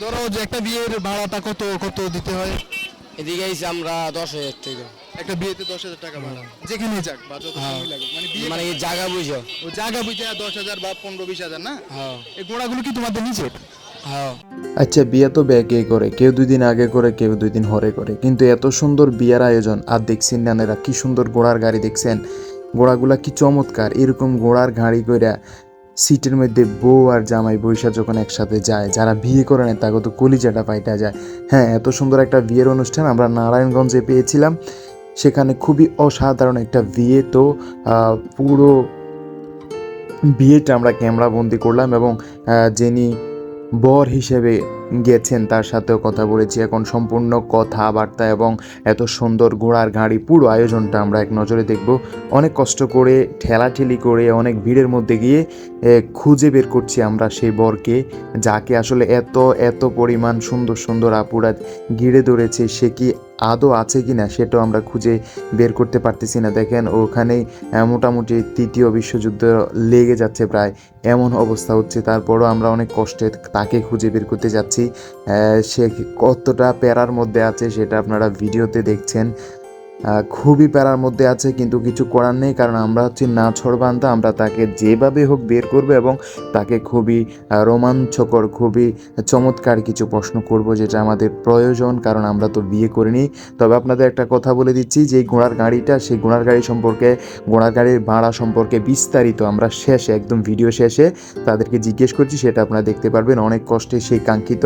ধরো যে একটা বিয়ের ভাড়াটা কত কত দিতে হয়? এদিকে এসে আমরা দশ হাজার টাকা। একটা বিয়েতে দশ হাজার টাকা ভাড়া। যেখানে যাক বা যত সময় লাগুক মানে বিয়ে মানে এই জায়গা বুঝো। ও জায়গা বুঝে দশ হাজার বা পনেরো বিশ হাজার না? হ্যাঁ। এই ঘোড়াগুলো কি তোমাদের নিজের? হ্যাঁ। আচ্ছা বিয়ে তো ব্যাগে করে? কেউ দুই দিন আগে করে কেউ দুই দিন হরে করে। কিন্তু এত সুন্দর বিয়ার আয়োজন। আর দেখছেন নানেরা কি সুন্দর ঘোড়ার গাড়ি দেখছেন? ঘোড়াগুলা কি চমৎকার। এরকম ঘোড়ার গাড়ি কইরা সিটের মধ্যে বউ আর জামাই বৈশা যখন একসাথে যায়, যারা বিয়ে করে নেয়, তাকে তো কলিজাটা পাইটা যায়। হ্যাঁ এত সুন্দর একটা বিয়ের অনুষ্ঠান আমরা নারায়ণগঞ্জে পেয়েছিলাম। সেখানে খুবই অসাধারণ একটা বিয়ে। তো পুরো বিয়েটা আমরা ক্যামেরাবন্দি করলাম এবং যিনি বর হিসেবে গেছেন তার সাথেও কথা বলেছি। এখন সম্পূর্ণ কথাবার্তা এবং এত সুন্দর ঘোড়ার গাড়ি পুরো আয়োজনটা আমরা এক নজরে দেখব। অনেক কষ্ট করে ঠেলাঠেলি করে অনেক ভিড়ের মধ্যে গিয়ে খুঁজে বের করছি আমরা সেই বরকে যাকে আসলে এত এত পরিমাণ সুন্দর সুন্দর আপুরা ঘিরে ধরেছে সে কি আদৌ আছে কি না সেটাও আমরা খুঁজে বের করতে পারতেছি না। দেখেন ওখানেই আহ, মোটামুটি তৃতীয় বিশ্বযুদ্ধ লেগে যাচ্ছে প্রায় এমন অবস্থা হচ্ছে। তারপরও আমরা অনেক কষ্টে তাকে খুঁজে বের করতে যাচ্ছি। সে কতটা প্যারার মধ্যে আছে সেটা আপনারা ভিডিওতে দেখছেন। খুবই প্যারার মধ্যে আছে, কিন্তু কিছু করার নেই, কারণ আমরা হচ্ছি না ছড়বান্ধা আমরা তাকে যেভাবে হোক বের করব এবং তাকে খুবই রোমাঞ্চকর, খুবই চমৎকার কিছু প্রশ্ন করব যেটা আমাদের প্রয়োজন, কারণ আমরা তো বিয়ে করিনি। তবে আপনাদের একটা কথা বলে দিচ্ছি, যে ঘোড়ার গাড়িটা, সেই ঘোড়ার গাড়ি সম্পর্কে, ঘোড়ার গাড়ির ভাড়া সম্পর্কে বিস্তারিত আমরা শেষে, একদম ভিডিও শেষে তাদেরকে জিজ্ঞেস করছি, সেটা আপনারা দেখতে পারবেন। অনেক কষ্টে সেই কাঙ্ক্ষিত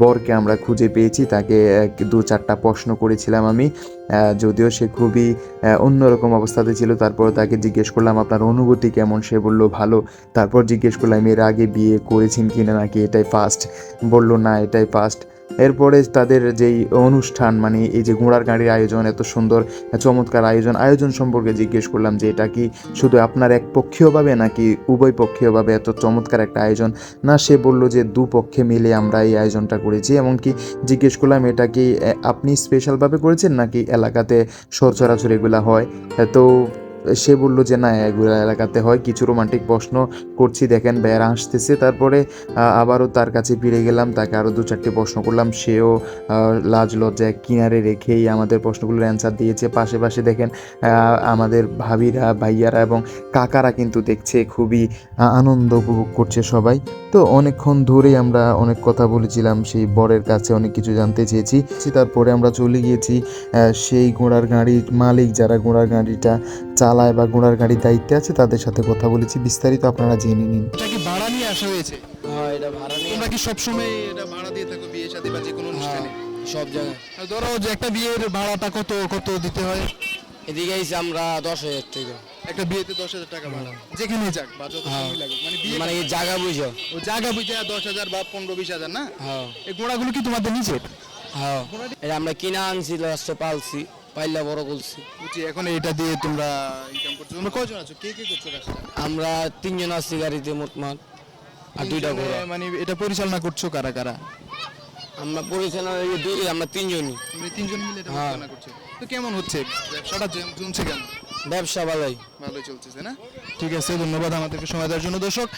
বরকে আমরা খুঁজে পেয়েছি, তাকে দু, চারটা প্রশ্ন করেছিলাম আমি। যদিও সে খুবই অন্যরকম অবস্থাতে ছিল তারপর তাকে জিজ্ঞেস করলাম, আপনার অনুভূতি কেমন? সে বলল, ভালো। তারপর জিজ্ঞেস করলাম, এর আগে বিয়ে করেছেন কি না নাকি? এটাই ফার্স্ট বলল, না, এটাই ফার্স্ট এরপরে তাদের যেই অনুষ্ঠান মানে এই যে ঘোড়ার গাড়ির আয়োজন, এত সুন্দর, চমৎকার আয়োজন আয়োজন সম্পর্কে জিজ্ঞেস করলাম যে এটা কি শুধু আপনার এক পক্ষীয়ভাবে নাকি উভয় পক্ষীয়ভাবে এত চমৎকার একটা আয়োজন? না, সে বলল যে দু পক্ষে মিলে আমরা এই আয়োজনটা করেছি, এমনকি জিজ্ঞেস করলাম এটা কি আপনি স্পেশালভাবে করেছেন নাকি এলাকাতে সচরাচর এগুলা হয়? তো সে বলল যে, না, এগুলো এলাকাতে হয়, কিছু রোমান্টিক প্রশ্ন করছি, দেখেন বেড়া আসতেছে তারপরে আবারও তার কাছে ফিরে গেলাম, তাকে আরও দু চারটি প্রশ্ন করলাম। সেও লাজ লজ্জায় কিনারে রেখেই আমাদের প্রশ্নগুলোর অ্যান্সার দিয়েছে। পাশে পাশে দেখেন আমাদের ভাবিরা, ভাইয়ারা এবং কাকারা কিন্তু দেখছে, খুবই আনন্দ উপভোগ করছে সবাই। তো অনেকক্ষণ ধরেই আমরা অনেক কথা বলেছিলাম, সেই বরের কাছে অনেক কিছু জানতে চেয়েছি। তারপরে আমরা চলে গিয়েছি সেই ঘোড়ার গাড়ির মালিক, যারা ঘোড়ার গাড়িটা চালায় বা ঘোড়ার গাড়ির দায়িত্বে আছে তাদের সাথে কথা বলেছি বিস্তারিত আপনারা জেনে নিন। এটা কি ভাড়া নিয়ে আসা হয়েছে? হ্যাঁ এটা ভাড়া নিয়ে তোমরা কি সবসময় এটা ভাড়া দিয়ে থাকো বিয়ে শাদী বা যে কোনো হ্যাঁ অনুষ্ঠানে সব জায়গায়। ধরো যে একটা বিয়ের ভাড়াটা কত কত দিতে হয়? এদিকে আমরা দশ হাজার টাকা। একটা বিয়েতে দশ হাজার টাকা ভাড়া। যেখানে যাক বা যত হ্যাঁ। সময় লাগুক মানে বিয়ে মানে জায়গা বুঝো। ও জায়গা বুঝে দশ হাজার বা পনেরো বিশ হাজার না? হ্যাঁ। এই ঘোড়াগুলো কি তোমাদের নিজের? হ্যাঁ। এটা আমরা কিনা আনছি লাস্টে পালছি। পাইলা বড় করছি বুঝছি এখন এটা দিয়ে তোমরা ইনকাম করছ। তোমরা কয়জন আছো? কে কে করছ কাজটা? আমরা তিনজন আছি গাড়িতে মোটমাট আর দুইটা ঘোড়া। মানে এটা পরিচালনা করছ কারা কারা? আমরা পরিচালনা এই দুই আমরা তিনজনই। তিনজন মিলে এটা হ্যাঁ। পরিচালনা করছ। তো কেমন হচ্ছে? ব্যবসাটা জম- জমছে কেন? ব্যবসা ভালোই। ভালোই চলতেছে না? ঠিক আছে ধন্যবাদ আমাদেরকে সময় দেওয়ার জন্য। দর্শক